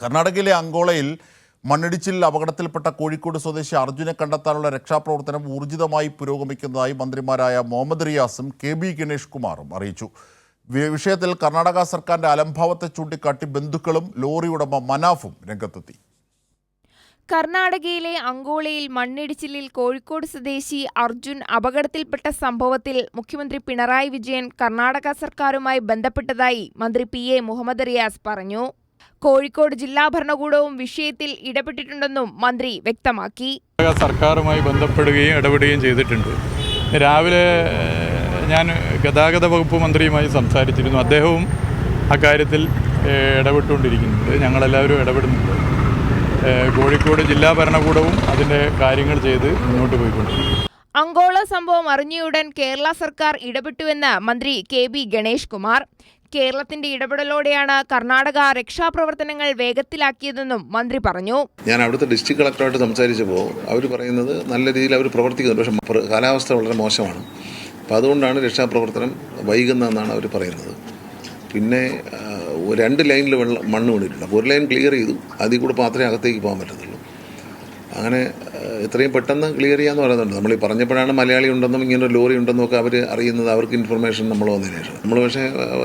കർണാടകയിലെ അങ്കോളയിൽ മണ്ണിടിച്ചിൽ അപകടത്തിൽപ്പെട്ട കോഴിക്കോട് സ്വദേശി അർജുനെ കണ്ടെത്താനുള്ള രക്ഷാപ്രവർത്തനം ഊർജിതമായി പുരോഗമിക്കുന്നതായി മന്ത്രിമാരായ മുഹമ്മദ് റിയാസും കെ ബി ഗണേഷ് കുമാറും അറിയിച്ചു. വിഷയത്തിൽ കർണാടക സർക്കാരിന്റെ അലംഭാവത്തെ ചൂണ്ടിക്കാട്ടി ബന്ധുക്കളും ലോറി ഉടമ മനാഫും രംഗത്തെത്തി. കർണാടകയിലെ അങ്കോളയിൽ മണ്ണിടിച്ചിലിൽ കോഴിക്കോട് സ്വദേശി അർജുൻ അപകടത്തിൽപ്പെട്ട സംഭവത്തിൽ മുഖ്യമന്ത്രി പിണറായി വിജയൻ കർണാടക സർക്കാരുമായി ബന്ധപ്പെട്ടതായി മന്ത്രി പി എ മുഹമ്മദ് റിയാസ് പറഞ്ഞു. കോഴിക്കോട് ജില്ലാ ഭരണകൂടവും വിഷയത്തിൽ ഇടപെട്ടിട്ടുണ്ടെന്നും മന്ത്രി വ്യക്തമാക്കി. സർക്കാരുമായി ബന്ധപ്പെടുകയും ഇടപെടുകയും ചെയ്തിട്ടുണ്ട്. രാവിലെ ഞാൻ ഗതാഗത വകുപ്പ് മന്ത്രിയുമായി സംസാരിച്ചിരുന്നു. അദ്ദേഹവും അക്കാര്യത്തിൽ ഇടപെട്ടുകൊണ്ടിരിക്കുന്നുണ്ട്. ഞങ്ങളെല്ലാവരും ഇടപെടുന്നുണ്ട്. കോഴിക്കോട് ജില്ലാ ഭരണകൂടവും അതിന്റെ കാര്യങ്ങൾ ചെയ്ത് മുന്നോട്ട് പോയിക്കൊണ്ടിരിക്കുന്നു. അങ്കോള സംഭവം അറിഞ്ഞയുടൻ കേരള സർക്കാർ ഇടപെട്ടുവെന്ന് മന്ത്രി കെ ബി ഗണേഷ് കുമാർ. കേരളത്തിന്റെ ഇടപെടലോടെയാണ് കർണാടക രക്ഷാപ്രവർത്തനങ്ങൾ വേഗത്തിലാക്കിയതെന്നും മന്ത്രി പറഞ്ഞു. ഞാൻ അവിടുത്തെ ഡിസ്ട്രിക്ട് കളക്ടറായിട്ട് സംസാരിച്ചപ്പോൾ അവർ പറയുന്നത് നല്ല രീതിയിൽ അവർ പ്രവർത്തിക്കുന്നു പക്ഷേ കാലാവസ്ഥ വളരെ മോശമാണ്. അപ്പം അതുകൊണ്ടാണ് രക്ഷാപ്രവർത്തനം വൈകുന്നതെന്നാണ് അവർ പറയുന്നത്. പിന്നെ രണ്ട് ലൈനിൽ വെള്ളം മണ്ണ് വീണിട്ടുണ്ട് അപ്പോൾ ഒരു ലൈൻ ക്ലിയർ ചെയ്തു. അതിൽ കൂടെ മാത്രമേ അകത്തേക്ക് പോകാൻ പറ്റത്തുള്ളൂ. അങ്ങനെ ഇത്രയും പെട്ടെന്ന് ക്ലിയർ ചെയ്യാന്ന് പറയുന്നുണ്ട്. നമ്മൾ ഈ പറഞ്ഞപ്പോഴാണ് മലയാളി ഉണ്ടെന്നും ഇങ്ങനെ ലോറി ഉണ്ടെന്നും ഒക്കെ അവർ അറിയുന്നത് അവർക്ക് ഇൻഫർമേഷൻ നമ്മൾ വന്നതിന് ശേഷം. നമ്മൾ പക്ഷേ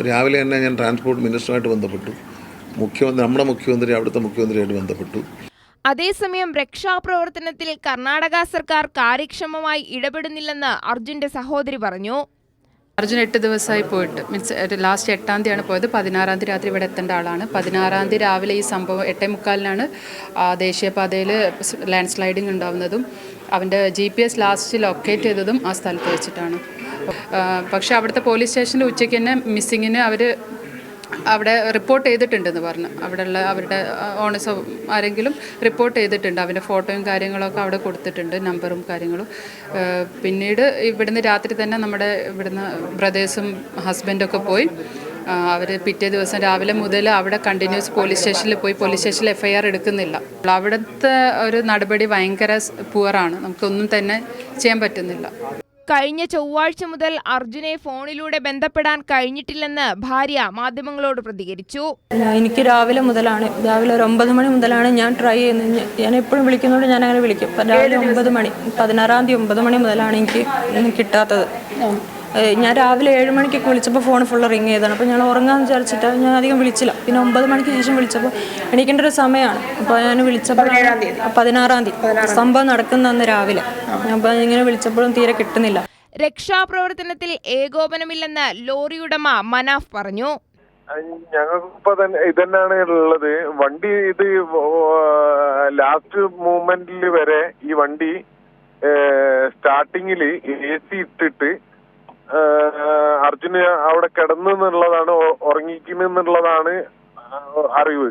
രാവിലെ തന്നെ ഞാൻ ട്രാൻസ്പോർട്ട് മിനിസ്റ്ററുമായിട്ട് ബന്ധപ്പെട്ടു. മുഖ്യമന്ത്രി നമ്മുടെ മുഖ്യമന്ത്രി അവിടുത്തെ മുഖ്യമന്ത്രിയായിട്ട് ബന്ധപ്പെട്ടു. അതേസമയം രക്ഷാപ്രവർത്തനത്തിൽ കർണാടക സർക്കാർ കാര്യക്ഷമമായി ഇടപെടുന്നില്ലെന്ന് അർജുന്റെ സഹോദരി പറഞ്ഞു. അർജുൻ എട്ട് ദിവസമായി പോയിട്ട്. മീൻസ് ലാസ്റ്റ് എട്ടാം തീയതിയാണ് പോയത്. പതിനാറാം തീയതി രാത്രി ഇവിടെ എത്തേണ്ട ആളാണ്. പതിനാറാം തീയതി രാവിലെ ഈ സംഭവം എട്ടേ മുക്കാലിനാണ് ദേശീയപാതയിൽ ലാൻഡ് സ്ലൈഡിങ് ഉണ്ടാവുന്നതും അവന്റെ G P S last locate ചെയ്തതും ആ സ്ഥലത്ത് വെച്ചിട്ടാണ്. പക്ഷേ അവിടുത്തെ പോലീസ് സ്റ്റേഷനിൽ ഉച്ചയ്ക്ക് തന്നെ മിസ്സിങ്ങിന് അവർ അവിടെ റിപ്പോർട്ട് ചെയ്തിട്ടുണ്ടെന്ന് പറഞ്ഞു. അവിടെയുള്ള അവരുടെ ഓണേഴ്സ് ആരെങ്കിലും റിപ്പോർട്ട് ചെയ്തിട്ടുണ്ട്. അവന്റെ ഫോട്ടോയും കാര്യങ്ങളൊക്കെ അവിടെ കൊടുത്തിട്ടുണ്ട് നമ്പറും കാര്യങ്ങളും. പിന്നീട് ഇവിടുന്ന് രാത്രി തന്നെ നമ്മുടെ ഇവിടുന്ന് ബ്രദേഴ്സും ഹസ്ബൻഡൊക്കെ പോയി. അവർ പിറ്റേ ദിവസം രാവിലെ മുതൽ അവിടെ കണ്ടിന്യൂസ് പോലീസ് സ്റ്റേഷനിൽ പോയി. പോലീസ് സ്റ്റേഷനിൽ എഫ് ഐ ആർ എടുക്കുന്നില്ല. അവിടുത്തെ ഒരു നടപടി ഭയങ്കര പുവറാണ്. നമുക്കൊന്നും തന്നെ ചെയ്യാൻ പറ്റുന്നില്ല. കഴിഞ്ഞ ചൊവ്വാഴ്ച മുതൽ അർജുനെ ഫോണിലൂടെ ബന്ധപ്പെടാൻ കഴിഞ്ഞിട്ടില്ലെന്ന് ഭാര്യ മാധ്യമങ്ങളോട് പ്രതികരിച്ചു. എനിക്ക് രാവിലെ മുതലാണ് രാവിലെ ഒരു ഒമ്പത് മണി മുതലാണ് ഞാൻ ട്രൈ ചെയ്യുന്നത്. ഞാൻ എപ്പോഴും വിളിക്കുന്നതുകൊണ്ട് ഞാൻ അങ്ങനെ വിളിക്കും. രാവിലെ ഒമ്പത് മണി പതിനാറാം തീയതി ഒമ്പത് മണി മുതലാണ് എനിക്ക് കിട്ടാത്തത്. ഞാൻ രാവിലെ ഏഴ് മണിക്ക് വിളിച്ചപ്പോൾ ഫോൺ ഫുള്ള് റിങ് ചെയ്താണ് അപ്പോൾ ഞാൻ ഉറങ്ങാമെന്ന് വിചാരിച്ചിട്ട് ഞാൻ അധികം വിളിച്ചില്ല. പിന്നെ ഒമ്പത് മണിക്ക് ശേഷം വിളിച്ചപ്പോൾ എണീക്കേണ്ട ഒരു സമയമാണ്. അപ്പോൾ ഞാൻ വിളിച്ചപ്പോൾ പതിനാറാം തീയതി. സംഭവം നടക്കുന്ന അന്ന് രാവിലെ. അപ്പോൾ ഇങ്ങനെ വിളിച്ചപ്പോഴും തീരെ കിട്ടുന്നില്ല. രക്ഷാപ്രവർത്തനത്തിൽ ഏകോപനമില്ലെന്ന് ലോറി ഉടമ മനാഫ് പറഞ്ഞു. ഞങ്ങൾക്കിപ്പോ തന്നെ ഇതന്നെയാണ് ഉള്ളത്. വണ്ടി ഇത് ലാസ്റ്റ് മൂമെന്റിൽ വരെ ഈ വണ്ടി സ്റ്റാർട്ടിങ്ങിൽ എ സി ഇട്ടിട്ട് അർജുന് അവിടെ കിടന്നു എന്നുള്ളതാണ് ഉറങ്ങിക്കുന്നു എന്നുള്ളതാണ് അറിവ്.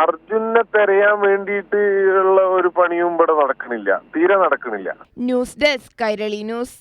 അർജുനെ തെരയാൻ വേണ്ടിയിട്ട് ഉള്ള ഒരു പണിയും ഇവിടെ നടക്കണില്ല. തീരെ നടക്കണില്ല. News desk Kairali news.